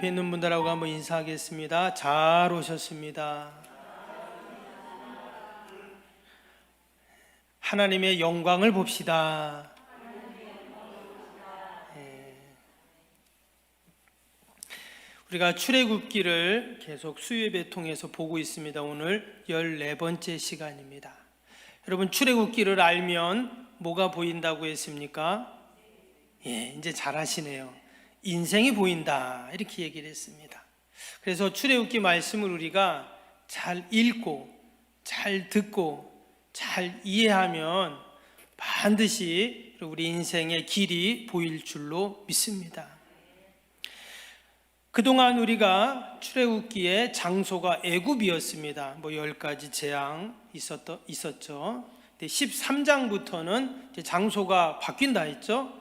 옆에 있는 분들하고 한번 인사하겠습니다. 잘 오셨습니다. 하나님의 영광을 봅시다. 예. 우리가 출애굽기를 계속 수요예배 통해서 보고 있습니다. 오늘 14번째 시간입니다. 여러분 출애굽기를 알면 뭐가 보인다고 했습니까? 예, 이제 잘 아시네요. 인생이 보인다. 이렇게 얘기를 했습니다. 그래서 출애굽기 말씀을 우리가 잘 읽고 잘 듣고 잘 이해하면 반드시 우리 인생의 길이 보일 줄로 믿습니다. 그동안 우리가 출애굽기의 장소가 애굽이었습니다. 뭐 열 가지 재앙 있었더, 있었죠. 13장부터는 장소가 바뀐다 했죠.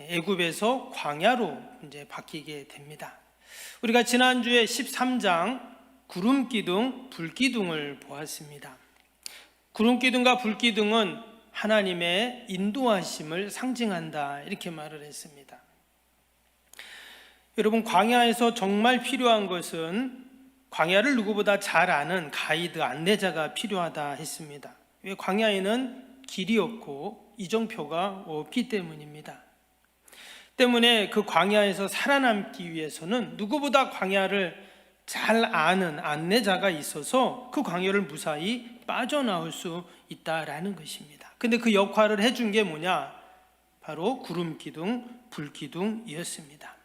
애굽에서 광야로 이제 바뀌게 됩니다. 우리가 지난주에 13장 구름 기둥, 불 기둥을 보았습니다. 구름 기둥과 불 기둥은 하나님의 인도하심을 상징한다 이렇게 말을 했습니다. 여러분 광야에서 정말 필요한 것은 광야를 누구보다 잘 아는 가이드 안내자가 필요하다 했습니다. 왜 광야에는 길이 없고 이정표가 없기 때문입니다. 때문에 그 광야에서 살아남기 위해서는 누구보다 광야를 잘 아는 안내자가 있어서 그 광야를 무사히 빠져나올 수 있다라는 것입니다. 근데 그 역할을 해준 게 뭐냐? 바로 구름 기둥, 불 기둥이었습니다.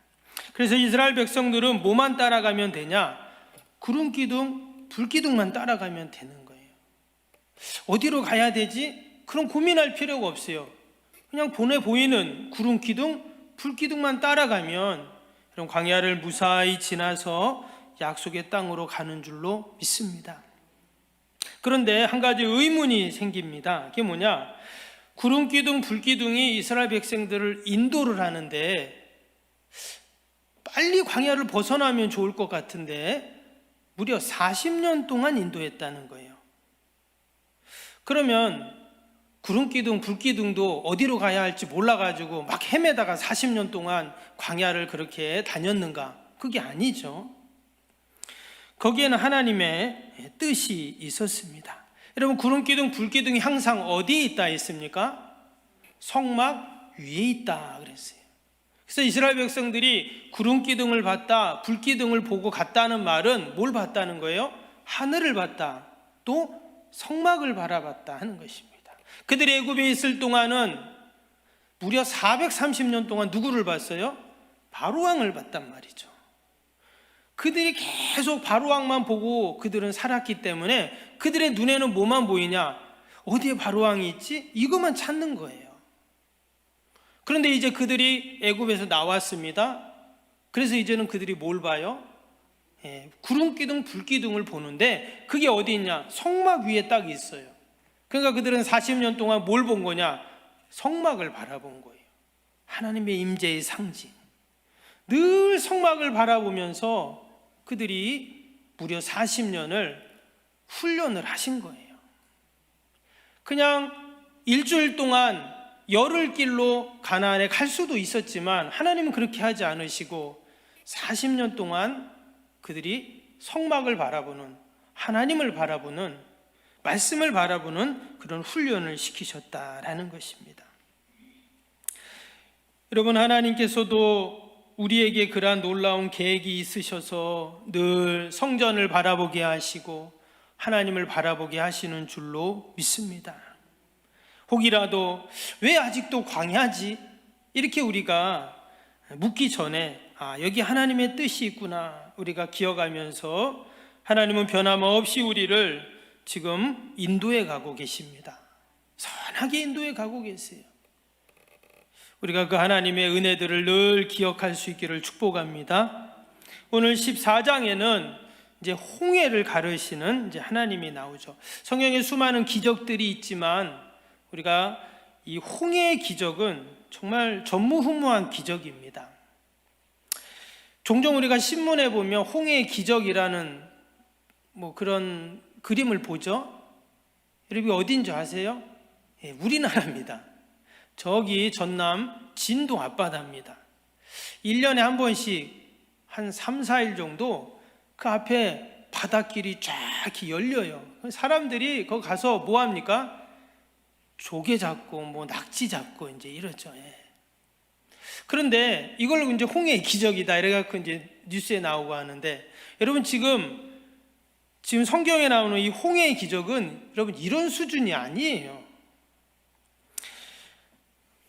그래서 이스라엘 백성들은 뭐만 따라가면 되냐? 구름 기둥, 불 기둥만 따라가면 되는 거예요. 어디로 가야 되지? 그럼 고민할 필요가 없어요. 그냥 보내 보이는 구름 기둥, 불 기둥만 따라가면 그럼 광야를 무사히 지나서 약속의 땅으로 가는 줄로 믿습니다. 그런데 한 가지 의문이 생깁니다. 그게 뭐냐? 구름 기둥, 불 기둥이 이스라엘 백성들을 인도를 하는데 빨리 광야를 벗어나면 좋을 것 같은데 무려 40년 동안 인도했다는 거예요. 그러면 구름 기둥, 불 기둥도 어디로 가야 할지 몰라가지고 막 헤매다가 40년 동안 광야를 그렇게 다녔는가? 그게 아니죠. 거기에는 하나님의 뜻이 있었습니다. 여러분 구름 기둥, 불 기둥이 항상 어디에 있다 했습니까? 성막 위에 있다 그랬어요. 그래서 이스라엘 백성들이 구름 기둥을 봤다, 불 기둥을 보고 갔다는 말은 뭘 봤다는 거예요? 하늘을 봤다, 또 성막을 바라봤다 하는 것입니다. 그들이 애굽에 있을 동안은 무려 430년 동안 누구를 봤어요? 바로왕을 봤단 말이죠. 그들이 계속 바로왕만 보고 그들은 살았기 때문에 그들의 눈에는 뭐만 보이냐? 어디에 바로왕이 있지? 이것만 찾는 거예요. 그런데 이제 그들이 애굽에서 나왔습니다. 그래서 이제는 그들이 뭘 봐요? 예, 구름 기둥, 불 기둥을 보는데 그게 어디 있냐? 성막 위에 딱 있어요. 그러니까 그들은 40년 동안 뭘 본 거냐? 성막을 바라본 거예요. 하나님의 임재의 상징. 늘 성막을 바라보면서 그들이 무려 40년을 훈련을 하신 거예요. 그냥 일주일 동안 열흘 길로 가나안에 갈 수도 있었지만 하나님은 그렇게 하지 않으시고 40년 동안 그들이 성막을 바라보는 하나님을 바라보는 말씀을 바라보는 그런 훈련을 시키셨다라는 것입니다. 여러분 하나님께서도 우리에게 그러한 놀라운 계획이 있으셔서 늘 성전을 바라보게 하시고 하나님을 바라보게 하시는 줄로 믿습니다. 혹이라도 왜 아직도 광야지? 이렇게 우리가 묻기 전에 아, 여기 하나님의 뜻이 있구나. 우리가 기억하면서 하나님은 변함없이 우리를 지금 인도에 가고 계십니다. 선하게 인도에 가고 계세요. 우리가 그 하나님의 은혜들을 늘 기억할 수 있기를 축복합니다. 오늘 14장에는 이제 홍해를 가르시는 이제 하나님이 나오죠. 성경에 수많은 기적들이 있지만 우리가 이 홍해의 기적은 정말 전무후무한 기적입니다. 종종 우리가 신문에 보면 홍해의 기적이라는 뭐 그런 그림을 보죠. 여러분 어딘 줄 아세요? 예, 우리나라입니다. 저기 전남 진동 앞바다입니다. 1년에 한 번씩 한 3, 4일 정도 그 앞에 바닷길이 쫙 열려요. 사람들이 거기 가서 뭐 합니까? 조개 잡고 뭐 낙지 잡고 이제 이러죠. 예. 그런데 이걸 이제 홍해의 기적이다 이래갖고 이제 뉴스에 나오고 하는데 여러분 지금 지금 성경에 나오는 이 홍해의 기적은 여러분 이런 수준이 아니에요.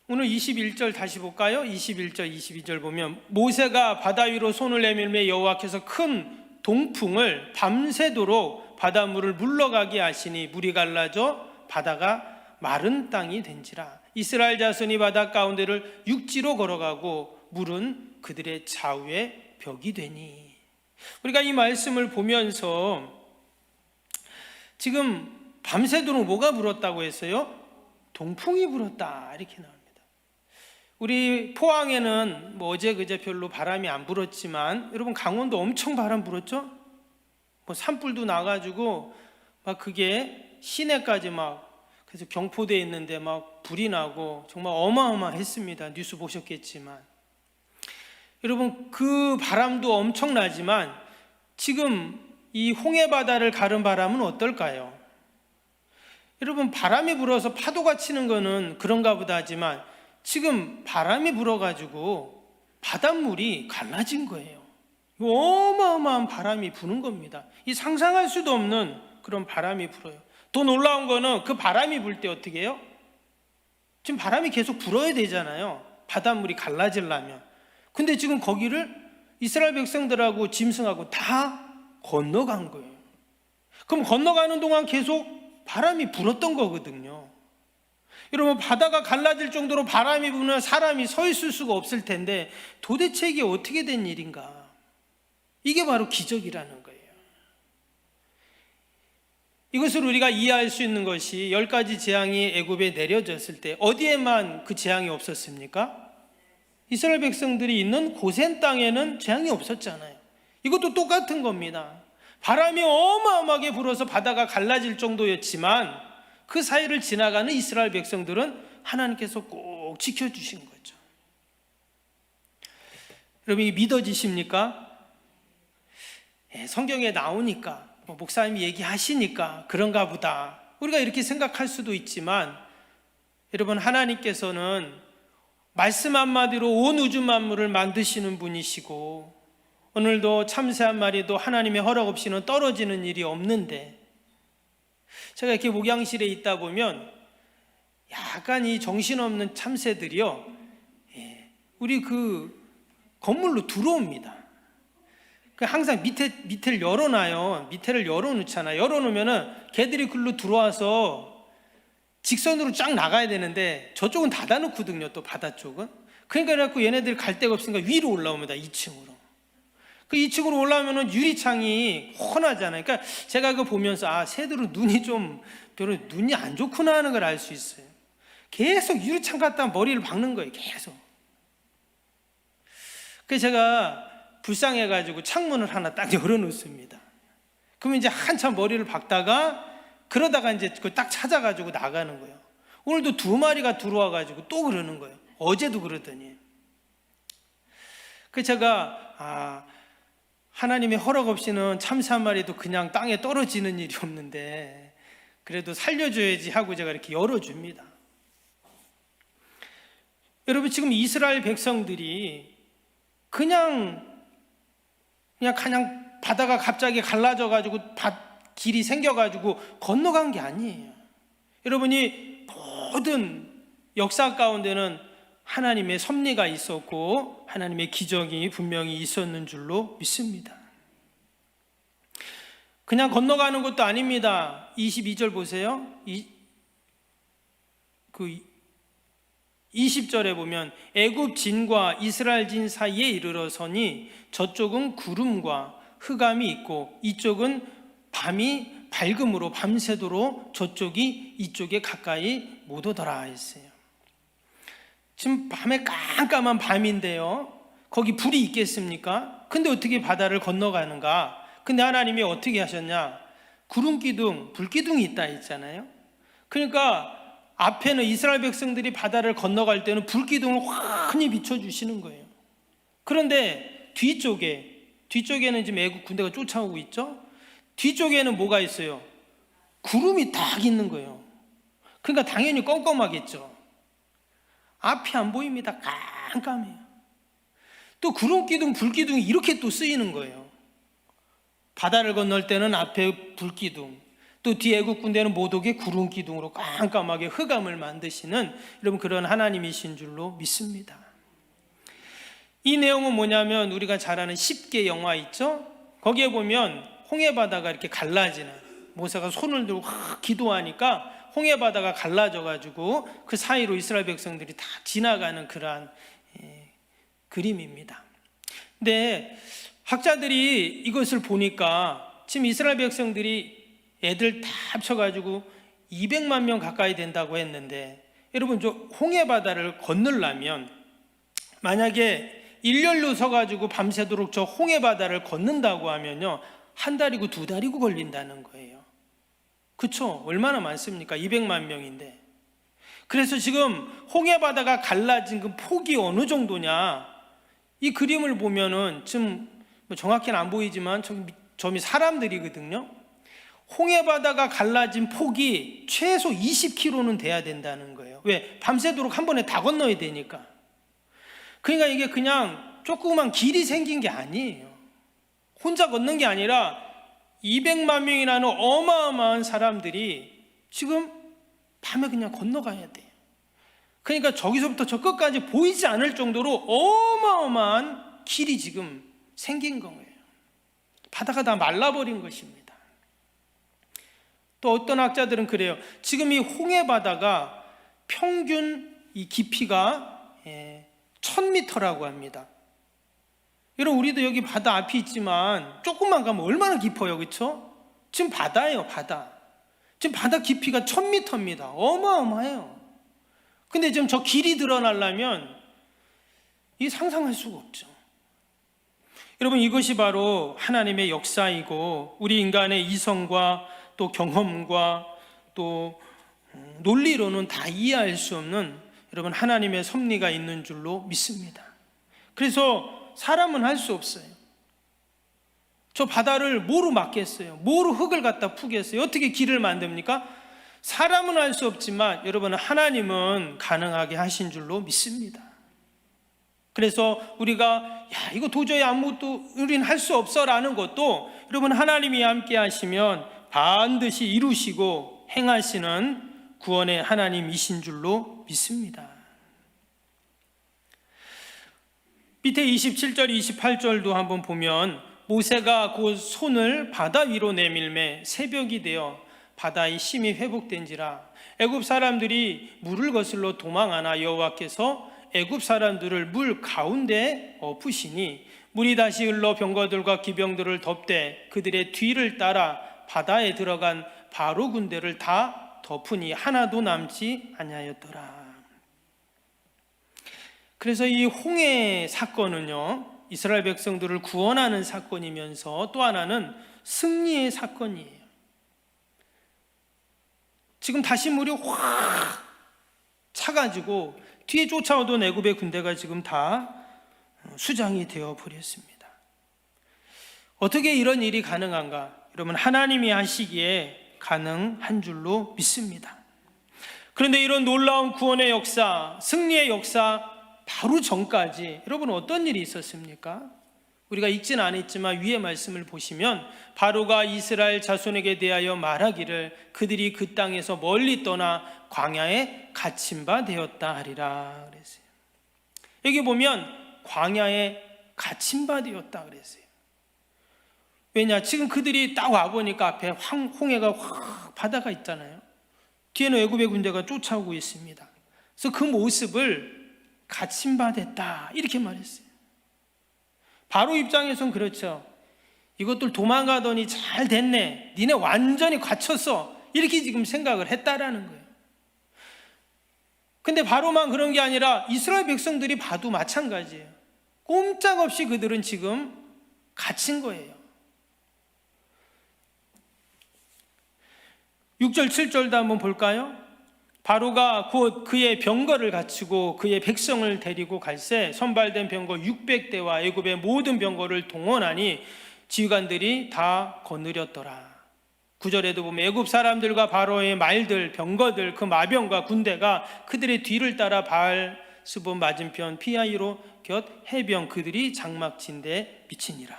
오늘 21절 다시 볼까요? 21절, 22절 보면 모세가 바다 위로 손을 내밀며 여호와께서 큰 동풍을 밤새도록 바닷물을 물러가게 하시니 물이 갈라져 바다가 마른 땅이 된지라 이스라엘 자손이 바다 가운데를 육지로 걸어가고 물은 그들의 좌우에 벽이 되니 우리가 이 말씀을 보면서 지금 밤새도록 뭐가 불었다고 했어요? 동풍이 불었다 이렇게 나옵니다. 우리 포항에는 뭐 어제 그제 별로 바람이 안 불었지만 여러분 강원도 엄청 바람 불었죠? 뭐 산불도 나가지고 막 그게 시내까지 막 그래서 경포대에 있는데 막 불이 나고 정말 어마어마했습니다. 뉴스 보셨겠지만 여러분 그 바람도 엄청나지만 지금 이 홍해 바다를 가른 바람은 어떨까요? 여러분 바람이 불어서 파도가 치는 거는 그런가 보다 하지만 지금 바람이 불어가지고 바닷물이 갈라진 거예요. 어마어마한 바람이 부는 겁니다. 이 상상할 수도 없는 그런 바람이 불어요. 더 놀라운 거는 그 바람이 불 때 어떻게 해요? 지금 바람이 계속 불어야 되잖아요. 바닷물이 갈라지려면. 근데 지금 거기를 이스라엘 백성들하고 짐승하고 다 건너간 거예요. 그럼 건너가는 동안 계속 바람이 불었던 거거든요. 여러분 바다가 갈라질 정도로 바람이 부면 사람이 서 있을 수가 없을 텐데 도대체 이게 어떻게 된 일인가? 이게 바로 기적이라는 거예요. 이것을 우리가 이해할 수 있는 것이 열 가지 재앙이 애굽에 내려졌을 때 어디에만 그 재앙이 없었습니까? 이스라엘 백성들이 있는 고센 땅에는 재앙이 없었잖아요. 이것도 똑같은 겁니다. 바람이 어마어마하게 불어서 바다가 갈라질 정도였지만 그 사이를 지나가는 이스라엘 백성들은 하나님께서 꼭 지켜주신 거죠. 여러분, 이 믿어지십니까? 예, 성경에 나오니까, 뭐 목사님이 얘기하시니까 그런가 보다. 우리가 이렇게 생각할 수도 있지만, 여러분, 하나님께서는 말씀 한마디로 온 우주 만물을 만드시는 분이시고, 오늘도 참새 한 마리도 하나님의 허락 없이는 떨어지는 일이 없는데, 제가 이렇게 목양실에 있다 보면 약간 이 정신없는 참새들이요, 예, 우리 그 건물로 들어옵니다. 그 항상 밑에 밑에를 열어놔요. 밑에를 열어놓잖아요. 열어놓으면은 개들이 글로 들어와서 직선으로 쫙 나가야 되는데 저쪽은 닫아놓거든요. 또 바다 쪽은. 그러니까 그래갖고 얘네들이 갈 데가 없으니까 위로 올라옵니다. 2층으로. 그 2층으로 올라오면은 유리창이 훤하잖아요. 그러니까 제가 그거 보면서 아 새들은 눈이 좀 별로 눈이 안 좋구나 하는 걸 알 수 있어요. 계속 유리창 갖다 머리를 박는 거예요. 계속. 그래서 제가 불쌍해가지고 창문을 하나 딱 열어놓습니다. 그러면 이제 한참 머리를 박다가 그러다가 이제 그딱 찾아가지고 나가는 거예요. 오늘도 두 마리가 들어와가지고 또 그러는 거예요. 어제도 그러더니. 그 제가 아 하나님의 허락 없이는 참새 한 마리도 그냥 땅에 떨어지는 일이 없는데 그래도 살려줘야지 하고 제가 이렇게 열어줍니다. 여러분 지금 이스라엘 백성들이 그냥 그냥 그냥 바다가 갑자기 갈라져 가지고 길이 생겨 가지고 건너간 게 아니에요. 여러분이 모든 역사 가운데는 하나님의 섭리가 있었고 하나님의 기적이 분명히 있었는 줄로 믿습니다. 그냥 건너가는 것도 아닙니다. 22절 보세요. 이, 그 20절에 보면 애굽 진과 이스라엘 진 사이에 이르러서니 저쪽은 구름과 흑암이 있고 이쪽은 밤이 밝음으로 밤새도록 저쪽이 이쪽에 가까이 못 오더라 했어요. 지금 밤에 깜깜한 밤인데요. 거기 불이 있겠습니까? 근데 어떻게 바다를 건너가는가? 근데 하나님이 어떻게 하셨냐? 구름 기둥, 불 기둥이 있다 했잖아요. 그러니까 앞에는 이스라엘 백성들이 바다를 건너갈 때는 불 기둥을 환히 비춰 주시는 거예요. 그런데 뒤쪽에 뒤쪽에는 지금 애국 군대가 쫓아오고 있죠. 뒤쪽에는 뭐가 있어요? 구름이 딱 있는 거예요. 그러니까 당연히 껌껌하겠죠. 앞이 안 보입니다. 깜깜해요. 또 구름 기둥, 불 기둥이 이렇게 또 쓰이는 거예요. 바다를 건널 때는 앞에 불 기둥, 또 뒤에 애국 군대는 못 오게 구름 기둥으로 깜깜하게 흑암을 만드시는 여러분 그런 하나님이신 줄로 믿습니다. 이 내용은 뭐냐면 우리가 잘 아는 10개 영화 있죠? 거기에 보면 홍해 바다가 이렇게 갈라지는 모세가 손을 들고 확 기도하니까 홍해 바다가 갈라져 가지고 그 사이로 이스라엘 백성들이 다 지나가는 그러한 예, 그림입니다. 근데 학자들이 이것을 보니까 지금 이스라엘 백성들이 애들 다 합쳐 가지고 200만 명 가까이 된다고 했는데 여러분 저 홍해 바다를 건널려면 만약에 일렬로 서 가지고 밤새도록 저 홍해 바다를 걷는다고 하면요 한 달이고 두 달이고 걸린다는 거예요. 그쵸? 얼마나 많습니까? 200만 명인데. 그래서 지금 홍해 바다가 갈라진 그 폭이 어느 정도냐? 이 그림을 보면은 지금 뭐 정확히는 안 보이지만 점이 사람들이거든요. 홍해 바다가 갈라진 폭이 최소 20km는 돼야 된다는 거예요. 왜? 밤새도록 한 번에 다 건너야 되니까. 그러니까 이게 그냥 조그만 길이 생긴 게 아니에요. 혼자 걷는 게 아니라 200만 명이라는 어마어마한 사람들이 지금 밤에 그냥 건너가야 돼요. 그러니까 저기서부터 저 끝까지 보이지 않을 정도로 어마어마한 길이 지금 생긴 거예요. 바다가 다 말라버린 것입니다. 또 어떤 학자들은 그래요. 지금 이 홍해 바다가 평균 이 깊이가 1000m라고 합니다. 여러분 우리도 여기 바다 앞이 있지만 조금만 가면 얼마나 깊어요. 그렇죠? 지금 바다예요, 바다. 지금 바다 깊이가 1000m입니다. 어마어마해요. 근데 지금 저 길이 드러나려면 이 상상할 수가 없죠. 여러분 이것이 바로 하나님의 역사이고 우리 인간의 이성과 또 경험과 또 음, 논리로는 다 이해할 수 없는 여러분 하나님의 섭리가 있는 줄로 믿습니다. 그래서 사람은 할 수 없어요. 저 바다를 뭐로 막겠어요? 뭐로 흙을 갖다 푸겠어요? 어떻게 길을 만듭니까? 사람은 할 수 없지만 여러분 하나님은 가능하게 하신 줄로 믿습니다. 그래서 우리가 야 이거 도저히 아무것도 우리는 할수 없어라는 것도 여러분 하나님이 함께 하시면 반드시 이루시고 행하시는 구원의 하나님이신 줄로 믿습니다. 밑에 27절, 28절도 한번 보면 모세가 그 손을 바다 위로 내밀매 새벽이 되어 바다의 심이 회복된지라 애굽 사람들이 물을 거슬러 도망하나 여호와께서 애굽 사람들을 물 가운데 엎으시니 물이 다시 흘러 병거들과 기병들을 덮되 그들의 뒤를 따라 바다에 들어간 바로 군대를 다 덮으니 하나도 남지 아니하였더라. 그래서 이 홍해 사건은요, 이스라엘 백성들을 구원하는 사건이면서 또 하나는 승리의 사건이에요. 지금 다시 물이 확 차가지고 뒤에 쫓아오던 애굽의 군대가 지금 다 수장이 되어 버렸습니다. 어떻게 이런 일이 가능한가? 여러분 하나님이 하시기에 가능한 줄로 믿습니다. 그런데 이런 놀라운 구원의 역사, 승리의 역사 바로 전까지 여러분 어떤 일이 있었습니까? 우리가 읽진 않았지만 위의 말씀을 보시면 바로가 이스라엘 자손에게 대하여 말하기를 그들이 그 땅에서 멀리 떠나 광야에 갇힌 바 되었다 하리라 그랬어요. 여기 보면 광야에 갇힌 바 되었다 그랬어요. 왜냐? 지금 그들이 딱 와 보니까 앞에 황, 홍해가 확 바다가 있잖아요. 뒤에는 애굽의 군대가 쫓아오고 있습니다. 그래서 그 모습을 됐다 이렇게 말했어요. 바로 입장에선 그렇죠. 이것들 도망가더니 잘 됐네. 니네 완전히 갇혔어. 이렇게 지금 생각을 했다라는 거예요. 근데 바로만 그런 게 아니라 이스라엘 백성들이 봐도 마찬가지예요. 꼼짝없이 그들은 지금 갇힌 거예요. 6절, 7절도 한번 볼까요? 바로가 곧 그의 병거를 갖추고 그의 백성을 데리고 갈새 선발된 병거 600대와 애굽의 모든 병거를 동원하니 지휘관들이 다 거느렸더라. 구절에도 보면 애굽 사람들과 바로의 말들, 병거들, 그 마병과 군대가 그들의 뒤를 따라 바알 스본 맞은편 피아이로 곁 해병 그들이 장막진대 미치니라.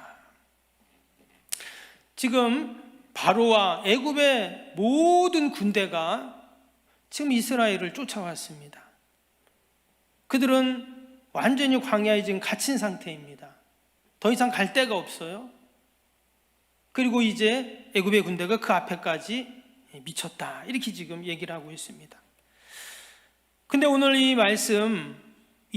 지금 바로와 애굽의 모든 군대가 지금 이스라엘을 쫓아왔습니다. 그들은 완전히 광야에 지금 갇힌 상태입니다. 더 이상 갈 데가 없어요. 그리고 이제 애굽의 군대가 그 앞에까지 미쳤다. 이렇게 지금 얘기를 하고 있습니다. 근데 오늘 이 말씀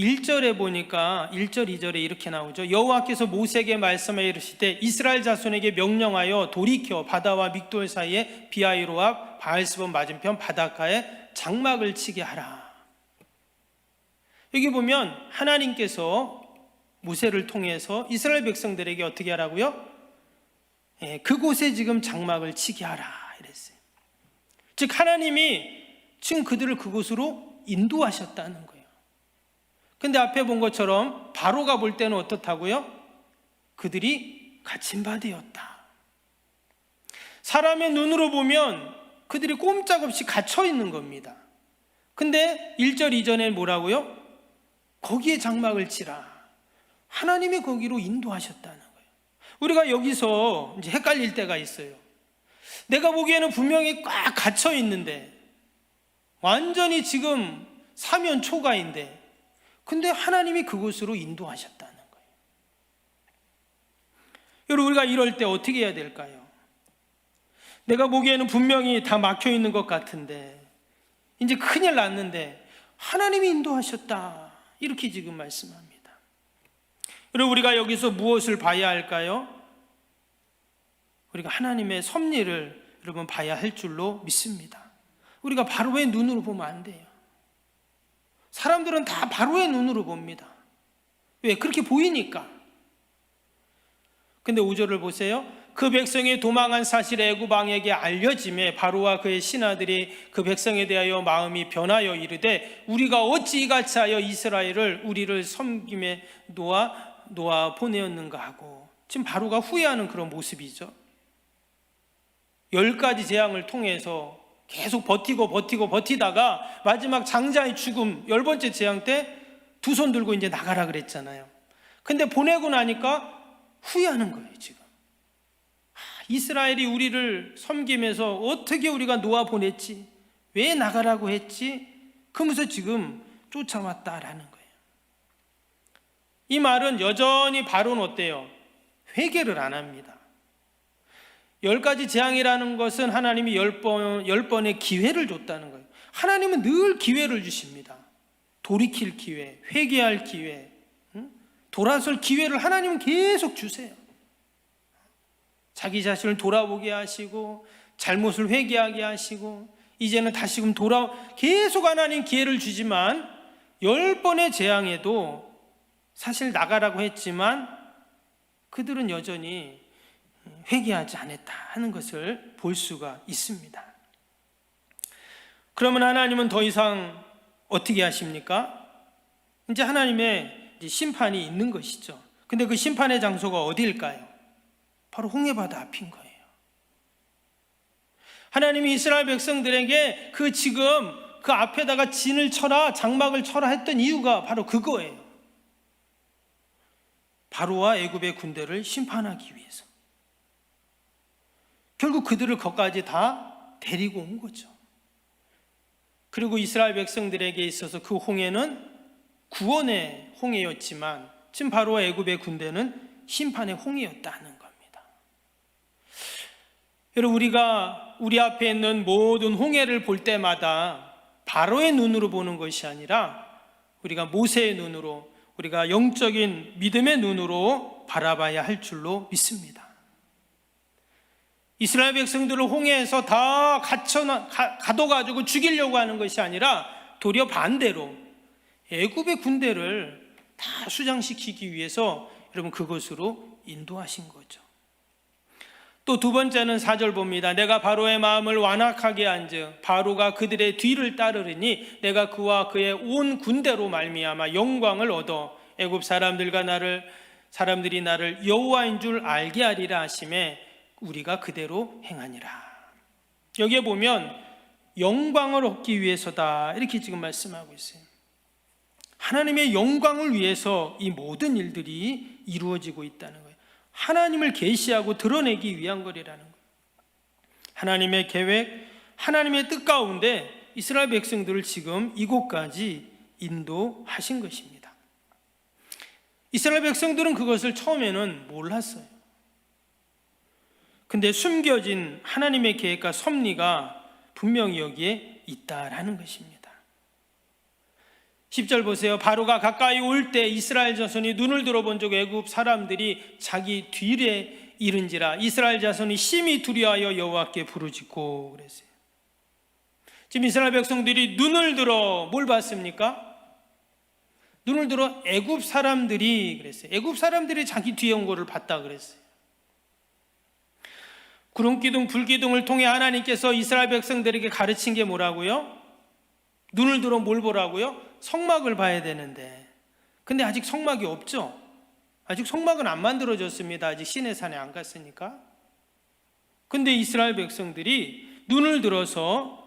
1절에 보니까 1절 2절에 이렇게 나오죠. 여호와께서 모세에게 말씀하여 이르시되 이스라엘 자손에게 명령하여 돌이켜 바다와 믹돌 사이에 비아이로 앞 바알스본 맞은편 바닷가에 장막을 치게 하라. 여기 보면 하나님께서 모세를 통해서 이스라엘 백성들에게 어떻게 하라고요? 예, 그곳에 지금 장막을 치게 하라 이랬어요. 즉 하나님이 지금 그들을 그곳으로 인도하셨다는 거예요. 근데 앞에 본 것처럼 바로가 볼 때는 어떻다고요? 그들이 갇힌 바 되었다. 사람의 눈으로 보면 그들이 꼼짝없이 갇혀 있는 겁니다. 근데 1절 이전에 뭐라고요? 거기에 장막을 치라. 하나님이 거기로 인도하셨다는 거예요. 우리가 여기서 이제 헷갈릴 때가 있어요. 내가 보기에는 분명히 꽉 갇혀 있는데 완전히 지금 사면 초가인데 근데 하나님이 그곳으로 인도하셨다는 거예요. 여러분 우리가 이럴 때 어떻게 해야 될까요? 내가 보기에는 분명히 다 막혀 있는 것 같은데 이제 큰일 났는데 하나님이 인도하셨다. 이렇게 지금 말씀합니다. 여러분 우리가 여기서 무엇을 봐야 할까요? 우리가 하나님의 섭리를 여러분 봐야 할 줄로 믿습니다. 우리가 바로의 눈으로 보면 안 돼요. 사람들은 다 바로의 눈으로 봅니다. 왜? 그렇게 보이니까. 근데 5절을 보세요. 그 백성이 도망한 사실이 애굽 왕에게 알려짐에 바로와 그의 신하들이 그 백성에 대하여 마음이 변하여 이르되 우리가 어찌 이같이 하여 이스라엘을 우리를 섬김에 놓아 놓아 보내었는가 하고 지금 바로가 후회하는 그런 모습이죠. 열 가지 재앙을 통해서 계속 버티고 버티고 버티다가 마지막 장자의 죽음 열 번째 재앙 때 두 손 들고 이제 나가라 그랬잖아요. 근데 보내고 나니까 후회하는 거예요, 지금. 이스라엘이 우리를 섬기면서 어떻게 우리가 놓아 보냈지? 왜 나가라고 했지? 그러면서 지금 쫓아왔다라는 거예요. 이 말은 여전히 바로는 어때요? 회개를 안 합니다. 열 가지 재앙이라는 것은 하나님이 열 번, 열 번의 기회를 줬다는 거예요. 하나님은 늘 기회를 주십니다. 돌이킬 기회, 회개할 기회, 돌아설 기회를 하나님은 계속 주세요. 자기 자신을 돌아보게 하시고 잘못을 회개하게 하시고 이제는 다시금 돌아 계속 하나님 기회를 주지만 열 번의 재앙에도 사실 나가라고 했지만 그들은 여전히 회개하지 않았다 하는 것을 볼 수가 있습니다. 그러면 하나님은 더 이상 어떻게 하십니까? 이제 하나님의 심판이 있는 것이죠. 근데 그 심판의 장소가 어디일까요? 바로 홍해바다 앞인 거예요. 하나님이 이스라엘 백성들에게 그 지금 그 앞에다가 진을 쳐라, 장막을 쳐라 했던 이유가 바로 그거예요. 바로와 애굽의 군대를 심판하기 위해서. 결국 그들을 거기까지 다 데리고 온 거죠. 그리고 이스라엘 백성들에게 있어서 그 홍해는 구원의 홍해였지만 지금 바로와 애굽의 군대는 심판의 홍해였다는 여러분 우리가 우리 앞에 있는 모든 홍해를 볼 때마다 바로의 눈으로 보는 것이 아니라 우리가 모세의 눈으로 우리가 영적인 믿음의 눈으로 바라봐야 할 줄로 믿습니다. 이스라엘 백성들을 홍해에서 다 갇혀 가둬 가지고 죽이려고 하는 것이 아니라 도리어 반대로 애굽의 군대를 다 수장시키기 위해서 여러분 그것으로 인도하신 거죠. 또 두 번째는 사절 봅니다. 내가 바로의 마음을 완악하게 한즉 바로가 그들의 뒤를 따르리니 내가 그와 그의 온 군대로 말미암아 영광을 얻어 애굽 사람들과 나를 사람들이 나를 여호와인 줄 알게 하리라 하심에 우리가 그대로 행하니라. 여기에 보면 영광을 얻기 위해서다 이렇게 지금 말씀하고 있어요. 하나님의 영광을 위해서 이 모든 일들이 이루어지고 있다는 거예요. 하나님을 계시하고 드러내기 위한 거리라는 거예요. 하나님의 계획, 하나님의 뜻 가운데 이스라엘 백성들을 지금 이곳까지 인도하신 것입니다. 이스라엘 백성들은 그것을 처음에는 몰랐어요. 근데 숨겨진 하나님의 계획과 섭리가 분명히 여기에 있다라는 것입니다. 10절 보세요. 바로가 가까이 올 때 이스라엘 자손이 눈을 들어본 적 애굽 사람들이 자기 뒤에 이른지라 이스라엘 자손이 심히 두려워하여 여호와께 부르짖고 그랬어요. 지금 이스라엘 백성들이 눈을 들어 뭘 봤습니까? 눈을 들어 애굽 사람들이 그랬어요. 애굽 사람들이 자기 뒤에 온 거를 봤다 그랬어요. 구름 기둥, 불 기둥을 통해 하나님께서 이스라엘 백성들에게 가르친 게 뭐라고요? 눈을 들어 뭘 보라고요? 성막을 봐야 되는데. 근데 아직 성막이 없죠? 아직 성막은 안 만들어졌습니다. 아직 시내 산에 안 갔으니까. 근데 이스라엘 백성들이 눈을 들어서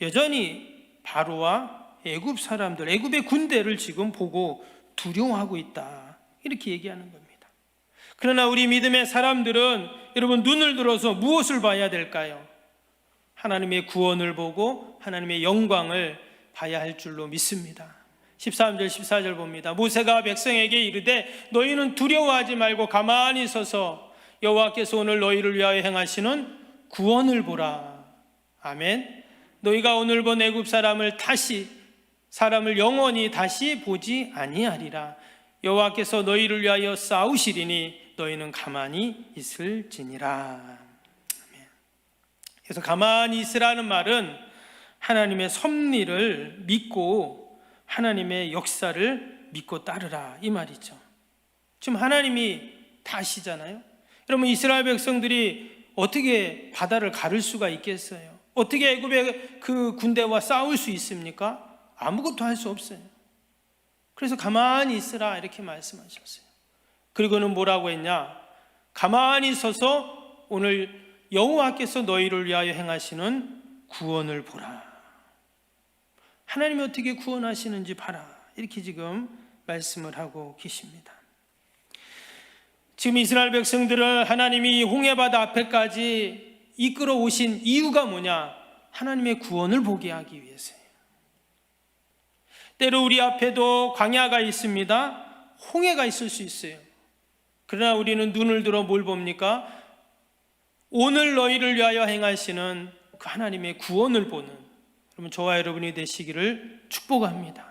여전히 바로와 애굽 사람들, 애굽의 군대를 지금 보고 두려워하고 있다. 이렇게 얘기하는 겁니다. 그러나 우리 믿음의 사람들은 여러분 눈을 들어서 무엇을 봐야 될까요? 하나님의 구원을 보고 하나님의 영광을 봐야 할 줄로 믿습니다. 13절 14절 봅니다. 모세가 백성에게 이르되 너희는 두려워하지 말고 가만히 서서 여호와께서 오늘 너희를 위하여 행하시는 구원을 보라. 아멘. 너희가 오늘 본 애굽 사람을 다시 사람을 영원히 다시 보지 아니하리라. 여호와께서 너희를 위하여 싸우시리니 너희는 가만히 있을지니라. 그래서 가만히 있으라는 말은 하나님의 섭리를 믿고 하나님의 역사를 믿고 따르라 이 말이죠. 지금 하나님이 다 아시잖아요. 여러분 이스라엘 백성들이 어떻게 바다를 가를 수가 있겠어요? 어떻게 애굽의 그 군대와 싸울 수 있습니까? 아무것도 할 수 없어요. 그래서 가만히 있으라 이렇게 말씀하셨어요. 그리고는 뭐라고 했냐? 가만히 서서 오늘 여호와께서 너희를 위하여 행하시는 구원을 보라. 하나님이 어떻게 구원하시는지 봐라. 이렇게 지금 말씀을 하고 계십니다. 지금 이스라엘 백성들을 하나님이 홍해바다 앞에까지 이끌어 오신 이유가 뭐냐? 하나님의 구원을 보게 하기 위해서예요. 때로 우리 앞에도 광야가 있습니다. 홍해가 있을 수 있어요. 그러나 우리는 눈을 들어 뭘 봅니까? 오늘 너희를 위하여 행하시는 그 하나님의 구원을 보는 여러분 저와 여러분이 되시기를 축복합니다.